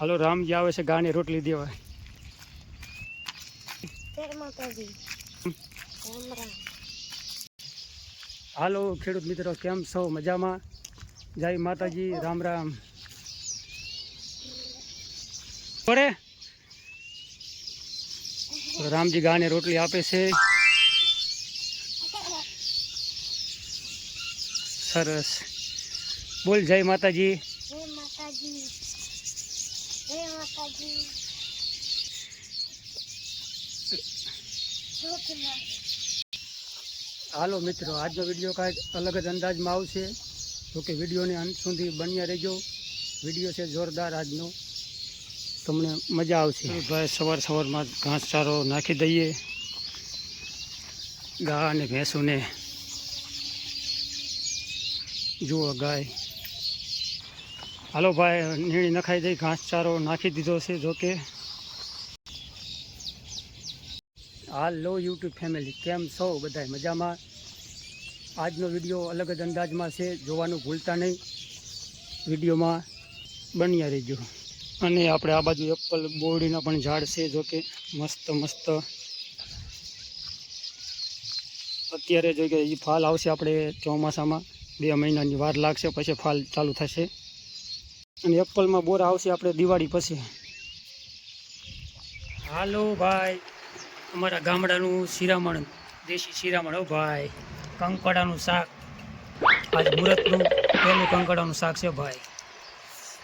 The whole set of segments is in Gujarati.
હાલો રામજી આવે છે ગાને રોટલી દેવા. હાલો ખેડૂત મિત્રો કેમ છો? મજામાં? જય માતાજી રામ રામ. પડે? રામજી ગાને રોટલી આપે છે. સરસ. બોલ જય માતાજી. જય માતાજી. હાલો મિત્રો, આજનો વીડિયો કાંઈક અલગ જ અંદાજમાં આવશે. તો કે વિડીયોને અંત સુધી બન્યા રહેજો. વીડિયો છે જોરદાર આજનો. તમને મજા આવશે. ભાઈ, સવાર સવારમાં ઘાસ ચારો નાખી દઈએ. ગા અને ભેંસોને જુઓ ગાય. હાલો ભાઈ, નીણી નખાઈ દઈ ઘાસ ચારો નાખી દીધો છે જોકે હાલો યુટ્યુબ ફેમિલી, કેમ છો બધા મજામાં? આજનો વીડિયો અલગ જ અંદાજમાં છે, જોવાનું ભૂલતા નહીં. વિડીયોમાં બન્યા રહેજો. અને આપણે આ બાજુ એપલ બોરડીના પણ ઝાડ છે જોકે મસ્ત મસ્ત. અત્યારે જો કે એ ફાલ આવશે આપણે ચોમાસામાં, બે મહિનાની વાર લાગશે, પછી ફાલ ચાલુ થશે. અને એપલમાં બોર આવશે આપણે દિવાળી પછી. હાલો ભાઈ. અમારા ગામડાનું શિરામણ દેશી શિરામણ હો ભાઈ. કંકડાનું શાક. આજ મુહૂર્તનું પહેલું કંકડાનું શાક છે ભાઈ.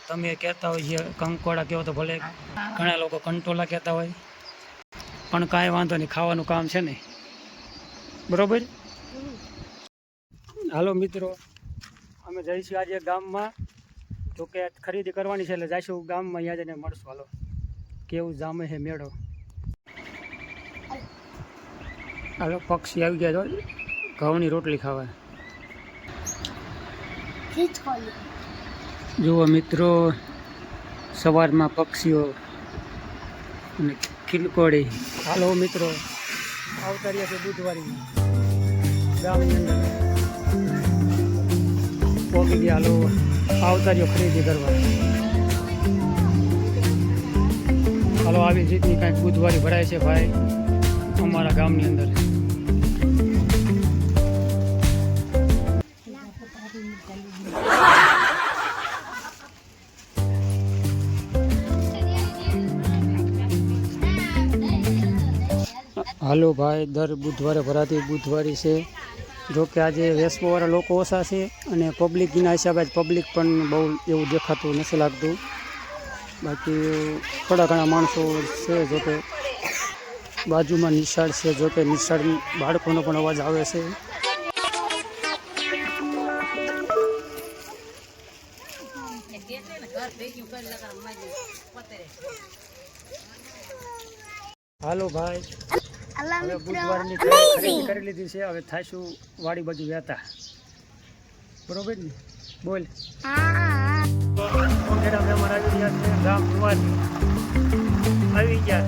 તમે કહેતા હોય છે કંકોડા કહેવો તો ભલે ઘણા લોકો કંટોલા કહેતા હોય. પણ કાંઈ વાંધો નહીં ખાવાનું કામ છે ને. બરોબર? હાલો મિત્રો અમે જઈશું આજે ગામમાં. તો કે ખરીદી કરવાની છે એટલે જઈશું ગામમાં અહીંયા જઈને મળશું. હાલો. કેવું જામે છે મેળો? હાલો પક્ષી આવી ગયા તો ઘઉંની રોટલી ખાવા. જુઓ મિત્રો સવારમાં પક્ષીઓ અને ખીલકોડી હાલો મિત્રો આવતાર્યા છે બુધવારી. ગામની અંદર. પહોંચી ગયા હાલો. આવતાર્યો ખરીદી કરવા. હાલો, આવી રીતની કાંઈક બુધવારી ભરાય છે ભાઈ, અમારા ગામની અંદર. હાલો ભાઈ, દર બુધવારે ભરાતી બુધવારી છે. જો કે આજે વેસપોવાળા લોકો ઓછા છે અને પબ્લિકના હિસાબે જ પબ્લિક પણ બહુ એવું દેખાતું નથી લાગતું. બાકી થોડા ઘણા માણસો છે જો કે બાજુમાં નિશાળ છે, જો કે નિશાળ બાળકોનો પણ અવાજ આવે છે. હાલો ભાઈ. હવે બુધવારની ખરીદી કરી લીધી છે હવે થાશું વાડી બાજુ વહેતા બરોબર ને? બોલ. હા. મહેમાન આવી ગયા છે ગામ ભુવાની આવી ગયા.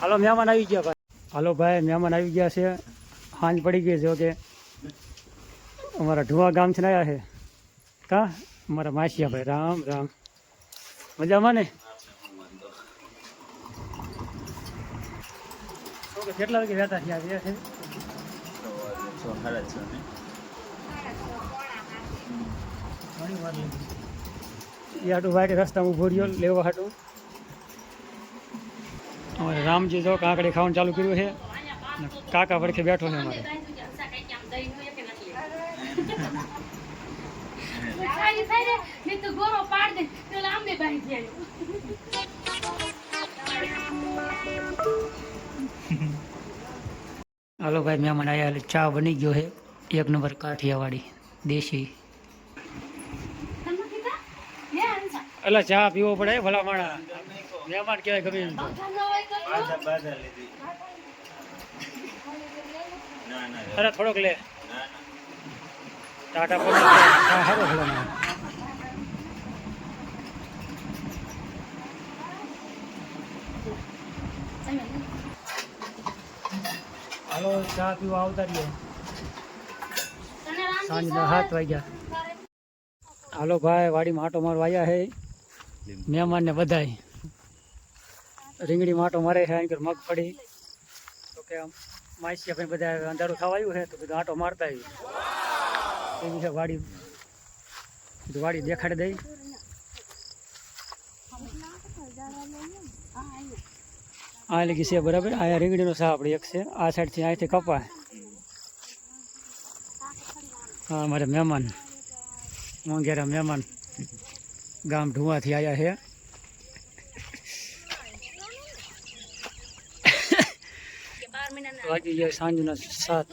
હાલો મહેમાન આવી ગયા ભાઈ. હાલો ભાઈ મહેમાન આવી ગયા છે. સાંજ પડી ગઈ છે કે અમારા ઢુવા ગામ છે આવ્યા છે. કા? અમારા માસિયા ભાઈ. રામ રામ. મજામાં ને? શું કે કેટલા વાગે વહેતા થયા છે? ઘણી વાર લાગી. એ હાટું ભાઈ રસ્તામાં ઊભો રહ્યો લેવા હાટું. અમારે રામજી જો કાકડી ખાવાનું ચાલુ કર્યું છે. ને કાકા પડખે બેઠો છે અમારે. સારી સારી ને તો ગોરો પાડ દે તો લાંબે બાંધી જાય હાલો ભાઈ, મહેમાન આવ્યા એટલે ચા બની ગયો છે એક નંબર કાઠિયાવાડી, દેશી. એટલે ચા પીવો પડે ભલા માણા મહેમાન કહેવાય ગમે એમ. અરે, થોડોક લે. ટાટા હારો ભલા હાલો ચા પીવા આવતા તને સાંજના સાત વાગ્યા. હાલો ભાઈ વાડીમાં માટો મારવા આવ્યા છે મહેમાન ને બધાય. રીંગણી માટો મારે છે અહીં મગફળી તો કે આમ માઈસિયા ભાઈ બધા અંધારું થવા આવ્યું છે તો બધું આટો મારતા આવ્યું. એવી છે વાડી. વાડી દેખાડી દઈ. આ લગી છે બરાબર? આ રીંગણીનો શાહ આપણે એક છે. આ સાઈડથી અહીંથી કપાય. હા અમારે મહેમાન, મોંઘેરા મહેમાન ગામ ઢુવાથી આવ્યા છે. વાગી ગયા સાંજના સાત.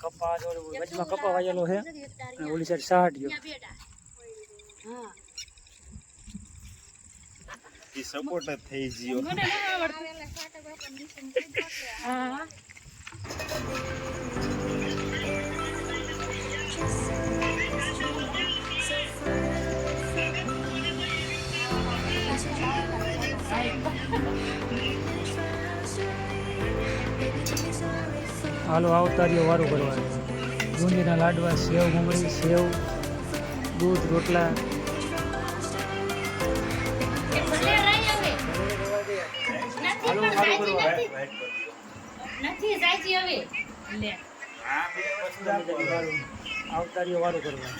કપા કપા વાયેલો છે. ઓલી સાઈડ સાઠ ગયો હા. ઈ સપોર્ટ જ થઈ ગયો. મને ન આવડતું. હા. હાલો આવતારીઓ વારું કરવા બુંદીના લાડવા સેવ મમરી સેવ દૂધ રોટલા. નથી સાચી નથી. નથી સાચી હવે. લે. આવતારીઓ વારું કરવા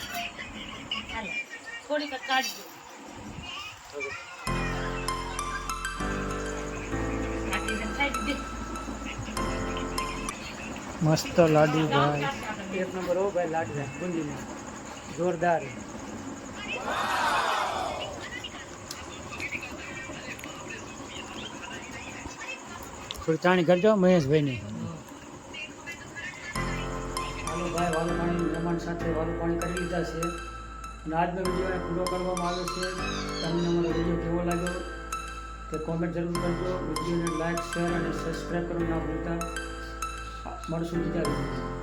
થોડીક કાઢજો. કાઢી દે, સાઈડ દે. મસ્ત લાડુ ભાઈ. એક નંબર હો ભાઈ લાડવા બુંદીના જોરદાર. થોડી કરજો, મહેશભાઈની. હાલો ભાઈ વાલું સાથે વાલું કરી લીધા છે. અને આજનો વીડિયો પૂરો કરવામાં આવ્યો છે. તમને અમારો વીડિયો કેવો લાગ્યો તે કોમેન્ટ જરૂર કરજો. વિડીયોને લાઇક શેર અને સબસ્ક્રાઈબ કરવાનું ના ભૂલતા. મળશું બીજા વીડિયો